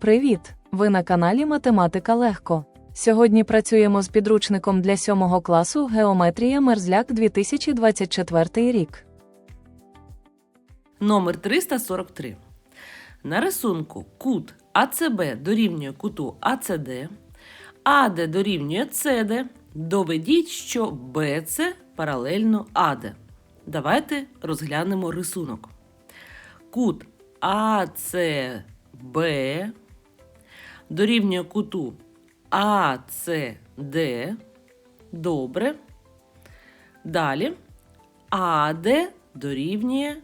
Привіт! Ви на каналі Математика Легко. Сьогодні працюємо з підручником для 7 класу Геометрія Мерзляк 2024 рік. Номер 343. На рисунку кут АЦБ дорівнює куту АЦД, АД дорівнює СД. Доведіть, що БЦ паралельно АД. Давайте розглянемо рисунок. Кут АЦБ дорівнює куту АЦД. Добре. Далі АД дорівнює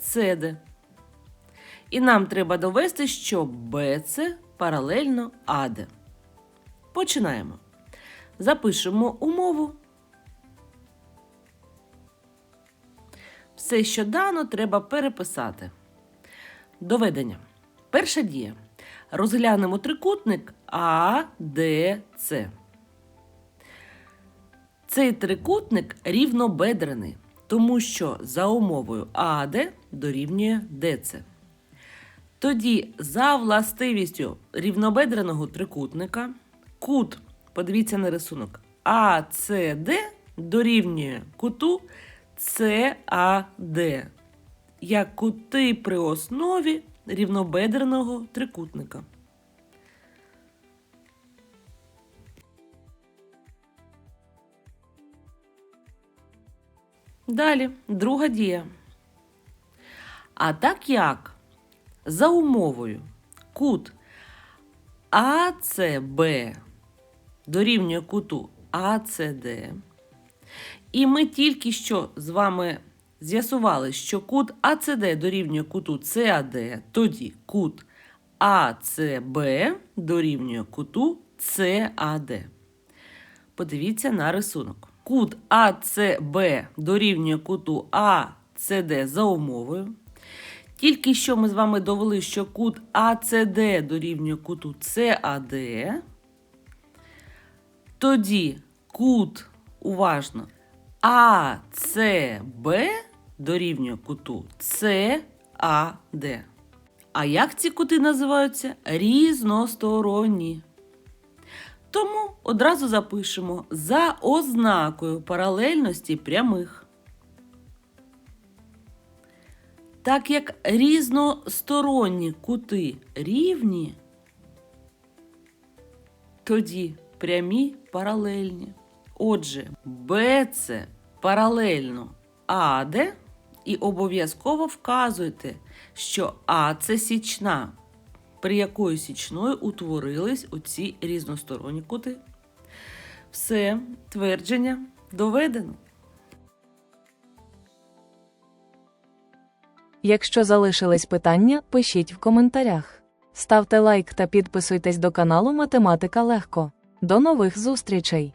СД. І нам треба довести, що БЦ паралельно АД. Починаємо. Запишемо умову. Все, що дано, треба переписати. Доведення. Перша дія. Розглянемо трикутник АДЦ. Цей трикутник рівнобедрений, тому що за умовою АД дорівнює ДЦ. Тоді за властивістю рівнобедреного трикутника кут, подивіться на рисунок, АЦД дорівнює куту САД, як кути при основі рівнобедреного трикутника. Далі, друга дія. А так як за умовою кут АЦБ дорівнює куту АЦД, і ми тільки що з вами з'ясували, що кут АЦД дорівнює куту САД, тоді кут АЦБ дорівнює куту САД. Подивіться на рисунок. Кут АЦБ дорівнює куту АЦД за умовою. Тільки що ми з вами довели, що кут АЦД дорівнює куту САД. Тоді кут, уважно, АЦБ дорівнює куту САД. А як ці кути називаються? Різносторонні. Тому одразу запишемо за ознакою паралельності прямих. Так як різносторонні кути рівні, тоді прямі паралельні. Отже, БЦ паралельно АД і обов'язково вказуйте, що А це січна, при якої січною утворились оці різносторонні кути. Все, твердження доведено. Якщо залишились питання, пишіть в коментарях. Ставте лайк та підписуйтесь до каналу Математика Легко. До нових зустрічей!